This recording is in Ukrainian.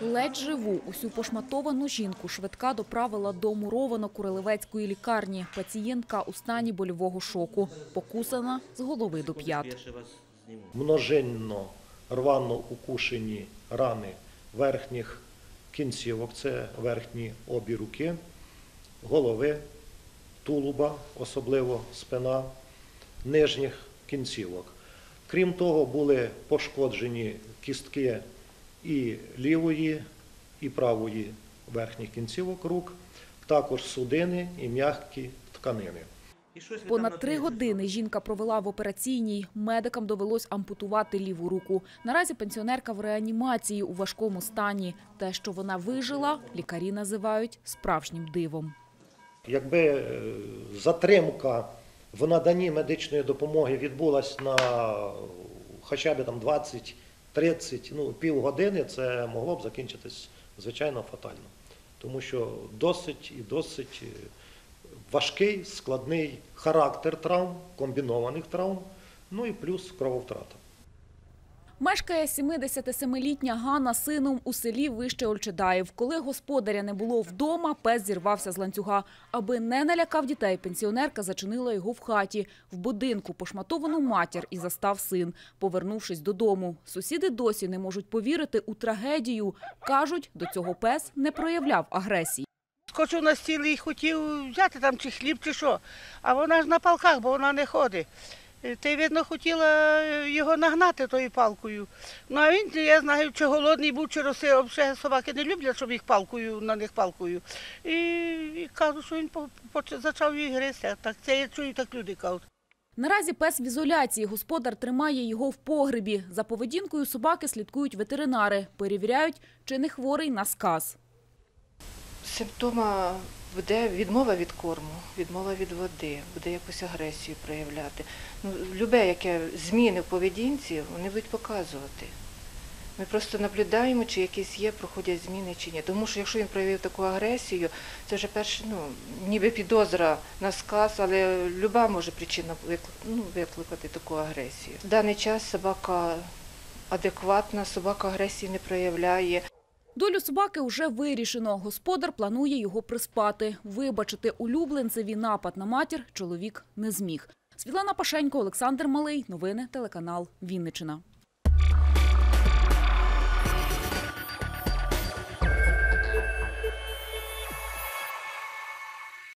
Ледь живу усю пошматовану жінку швидка доправила до муровано-курилевецької лікарні. Пацієнтка у стані больового шоку, покусана з голови до п'ят. множинно рвано укушені рани верхніх кінцівок, це верхні обі руки, голови, тулуба, особливо спина, нижніх кінцівок. Крім того, були пошкоджені кістки і лівої, і правої верхніх кінцівок рук, також судини і м'які тканини. Понад три години жінка провела в операційній. Медикам довелось ампутувати ліву руку. Наразі пенсіонерка в реанімації у важкому стані. Те, що вона вижила, лікарі називають справжнім дивом. Якби е, затримка в наданні медичної допомоги відбулась на хоча б там 20-30, ну півгодини, це могло б закінчитись звичайно фатально. Тому що досить і досить е, важкий, складний характер травм, комбінованих травм, ну і плюс крововтрата. Мешкає 77-літня Ганна сином у селі Вище Ольчедаїв. Коли господаря не було вдома, пес зірвався з ланцюга. Аби не налякав дітей, пенсіонерка зачинила його в хаті. В будинку пошматовану матір і застав син. Повернувшись додому, сусіди досі не можуть повірити у трагедію. Кажуть, до цього пес не проявляв агресії. Скочив на стіл і хотів взяти там чи хліб, чи що. А вона ж на палках, бо вона не ходить. Е, Ти, видно, хотіла його нагнати тою палкою. Ну а він, я знаю, чи голодний був, чи роси, взагалі собаки не люблять, щоб їх палкою, на них палкою. І, і кажуть, що він почав її гризти. Так це я чую, так люди кажуть. Наразі пес в ізоляції. Господар тримає його в погребі. За поведінкою собаки слідкують ветеринари. Перевіряють, чи не хворий на сказ. Симптома буде відмова від корму, відмова від води, буде якусь агресію проявляти. Ну, любе яке зміни в поведінці, вони будуть показувати. Ми просто наблюдаємо, чи якісь є, проходять зміни чи ні. Тому що якщо він проявив таку агресію, це вже перше, ну, ніби підозра на сказ, але люба може причина ну, викликати таку агресію. В даний час собака адекватна, собака агресії не проявляє. Долю собаки вже вирішено. Господар планує його приспати. Вибачити улюбленцеві напад на матір чоловік не зміг. Світлана Пашенько, Олександр Малий. Новини телеканал Вінничина.